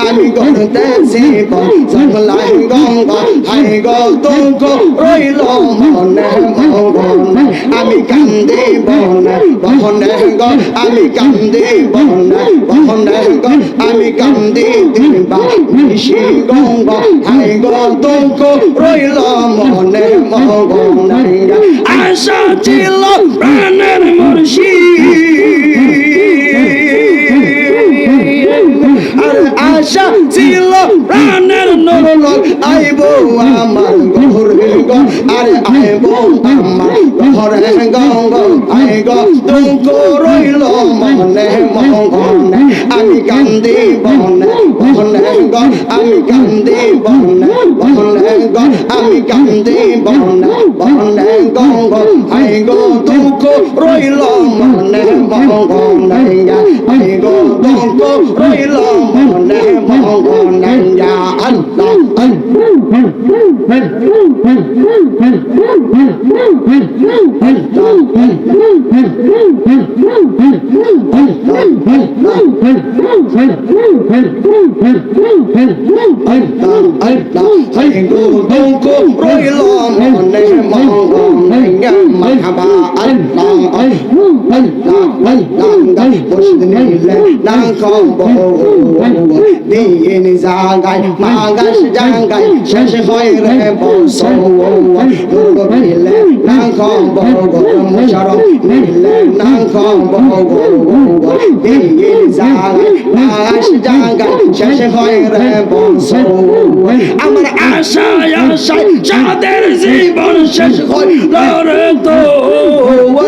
আমি করতেছি জঙ্গলাই গঙ্গ হাই গো দুঃখ রইল মনে মনে আমি কান্দি বনে বহনে গো আমি কান্দি বনে বহনে গো আমি কান্দি দিবা নিশি গঙ্গ হাই গো দুঃখ রইল মনে মনে আশা ছিল প্রাণের মুর্শিদ আশা ছিল প্রাণের নরল আইব আমার ঘরে গো আর আইব আমার ঘরে গঙ্গ আই দুঃখ রইল মনে আমি কান্দি বনে বনে গো আমি কান্দি বনে বনে গো আমি কান্দি বনে বনে গঙ্গ আই গো দুঃখ রইল মনে মনে Let's! আল্লাহ হাই গো দুঃখ রইল মনে মনে মারহাবা আল্লাহ আল্লাহ আল্লাহ মুর্শিদ নিলে না খব আমার আশায় আশায় যাদের জীবন শেষ হয় রে তো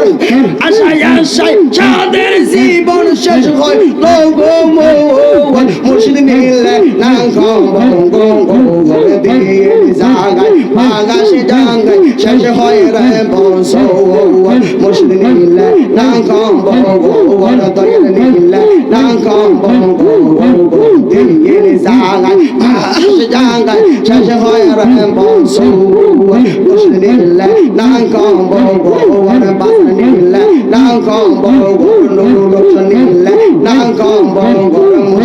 আশায় আশায় যাদের জীবন শেষ হইল গো মোর মুর্শিদ নিলে না দিয়ে জাগাই মাগাসে জাগাই শেষ হয় রে বংশ মুর্শিদ নিলে না খবর গো দয়াল নিলে না খবর গো দিয়ে জাগাই মাগাসে জাগাই শেষ হয় রে বংশ মুর্শিদ নিলে না খবর গো বাস নিলে না খবর গো নুরুল নিলে না খবর গো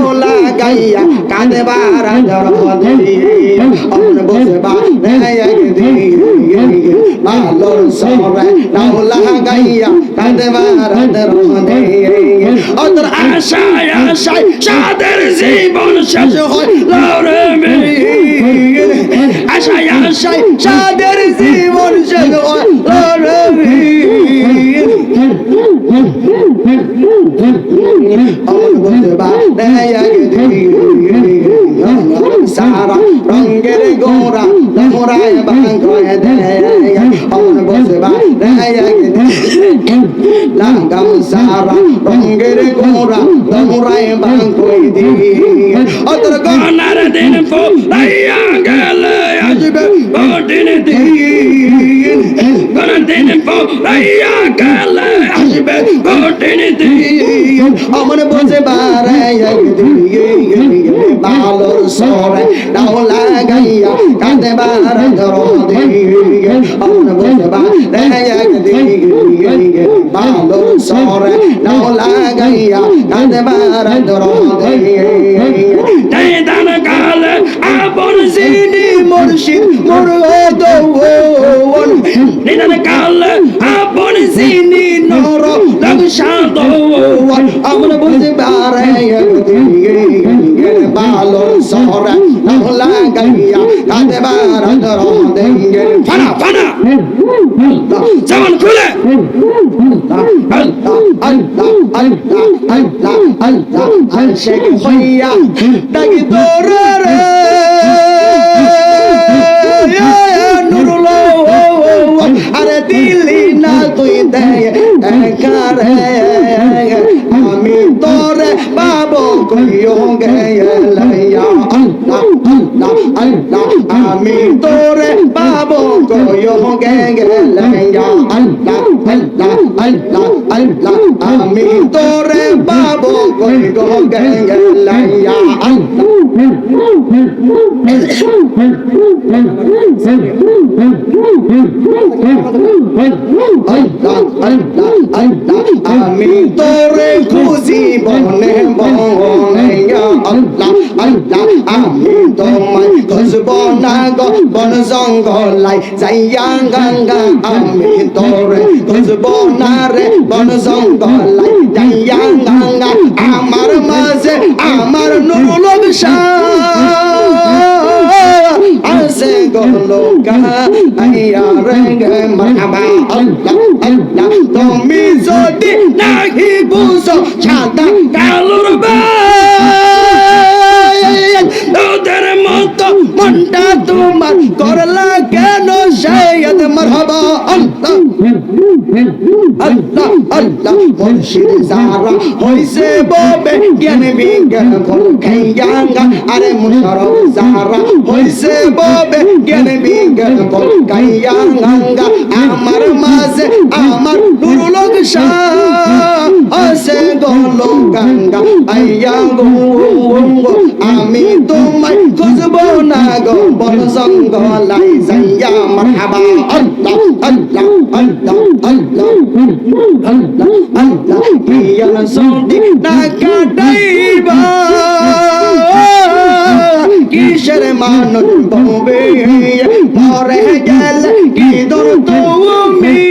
নৌলা গাইয়া কাঁদে বারা জরদে আমার বুঝবা রে কি দিন বালর সরে নৌলা গাইয়া কাঁদে বারা জরদে অতর আশায় আশায় সাদের জীবন শেষ হয় লরে মেয়ে আশায় আশায় সাদের জীবন শেষ হয় সারা রঙের গোরা মোরায় বাঙ্গয় দেয় দিন পোলাইয়া গেলে আসবে বদিন দিন গানার দিন আমার বসে বারে বালোর সরে নাও লাগাইয়া কাঁদে বার আমার বসে বারে বালোর সরে নাও লাগাইয়া কাঁদে বার দান কালে আপন সিনি মুর্শিদ মোর দৌন নিদান কালে আপন সিনি নর যেমন খুলে। আশেক হইয়া ডাকি তোরে নুরুল আরে দিলি না তুই দেয় আমি তোরে বাবু কইও গেলাইয়া আমি তোরে পাবো কয়ো গেলাইয়া আল্লাহ আল্লাহ আল্লাহ আল্লাহ আমি তোরে পাবো কয়ো গেলাইয়া আল্লাহ আমি তোরে খুশি বনে বনে আল্লাহ আল্লাহ আমি তোমায় না রে বন জঙ্গলাই যাইয়া গঙ্গা আমার মাঝে আমার নুরুল আসে গলো রেঙ্গে মারহাবা আল্লাহ আল্লাহ তুমি যদি নাহি বুঝো কালোর তোদের তোমার করলা কেন সৈয়দ মারহাবা? আল্লাহ আল্লাহ আল্লাহ, মুর্শিদ যারা হইছে ববে, জ্ঞান বিজ্ঞান ফল খাইয়াঙ্গা আরে মুশারফ যারা হইছে ববে, জ্ঞান বিজ্ঞান ফল আমার মাঝে আমার নুরুল শাহ আছে গলো আইয়া গো গো আমি তোমায় খুঁজব না গো বন জঙ্গলাই যাইয়া মারহাবা। আল্লাহ আল্লাহ আল্লাহ আল্লাহ আল্লাহ আল্লাহ পিয়াল সন্দি না কাটাইবা। কিসের মানুষ ববে মরে গেল কি দর তুমি?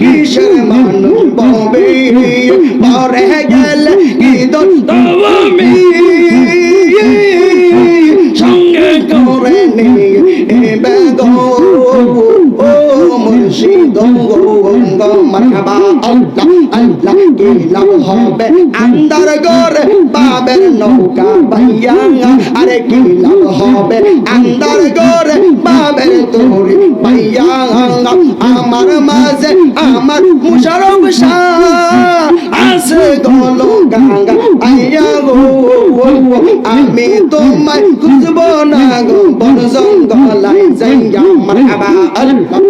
কিসের মানুষ ববে পরে গেল কি দর মারহাবা আল্লাহ আল্লাহ লাভ হবে আন্দার গরে বাবের নৌকা ভাইয়া আরে লাভ হবে আন্দার তোরে ভাইয়া আমার মাঝে আমার মুশারফ শাহ আছে গলো গঙ্গা আইয়া গো আমি তোমায় খুঁজব না গো বন জঙ্গলাই যাইয়া মারহাবা আল্লাহ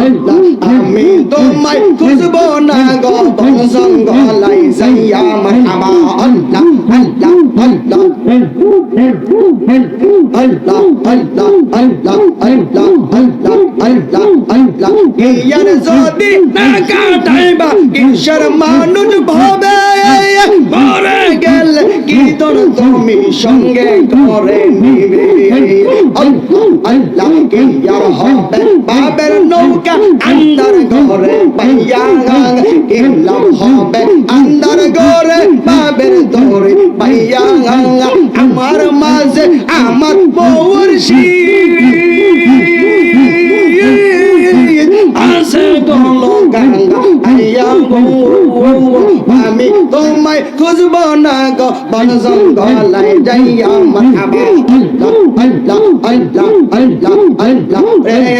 আল্লাহ আমি তোমায় খুঁজব না গো বন জঙ্গলাই যদি না কাটাইবা কিসের মানুষ ভাবে মরে গেল কি তোর তুমি সঙ্গে করে নিবে আল্লাহ কি ইয়ার হবে বাবের নৌকা আন্দার ঘরে পাইয়া কি লাভ হবে আন্দার ঘরে বাবের তোরে পাইয়া আমার মাঝে আমার বউর আসে তোমায় খুঁজব না গো, বন জঙ্গলাই যাইয়া মারহাবা আল্লাহ আল্লাহ আল্লাহ আল্লাহ আল্লাহ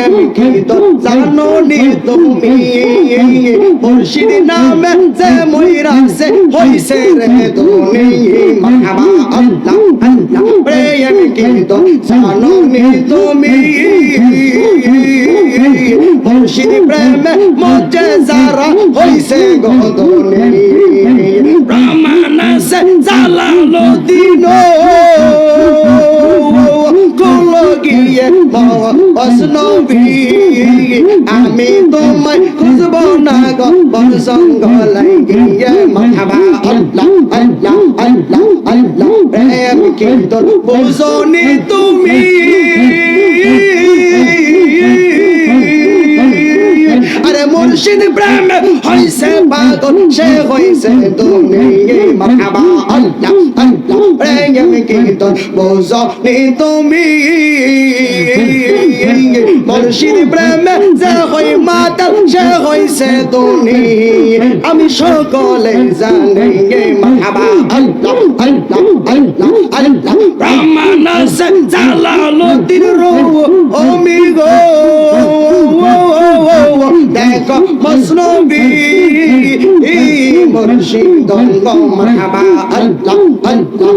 আমি কি তো জানো নি তুমি মুর্শিদ নামে যে ময়রাসে হইছে রে তুমি আল্লাহ আল্লাহ কিন্তু সানমিত মুর্শিদি প্রেমে মজে যারা হইছে গদনি ব্রাহ্মণ সে জালালো দিনো গিয়ে অসনবী আমি তোমায় খুঁজব না গো বন সঙ্গলাই গিয়ে মারহাবা আল্লাহ আল্লাহ আল্লাহ আল্লাহ প্রেম কিন্তু বুঝনি তুমি মুর্শিদ তুমি মারহাবা আল্লাহ আল্লাহ প্রেম কীর্তন বোঝনি তুমি মুর্শিদ যে হই মাতাল সে হইছে তুমি আমি সকলে জানি মারহাবা আল্লাহ আল্লাহ আল্লাহ আল্লাহ রহমান জালালুদ্দিন রো ওমি গো দেখো মসনবী মুর্শিদ মারহাবা আল্লাহ আল্লাহ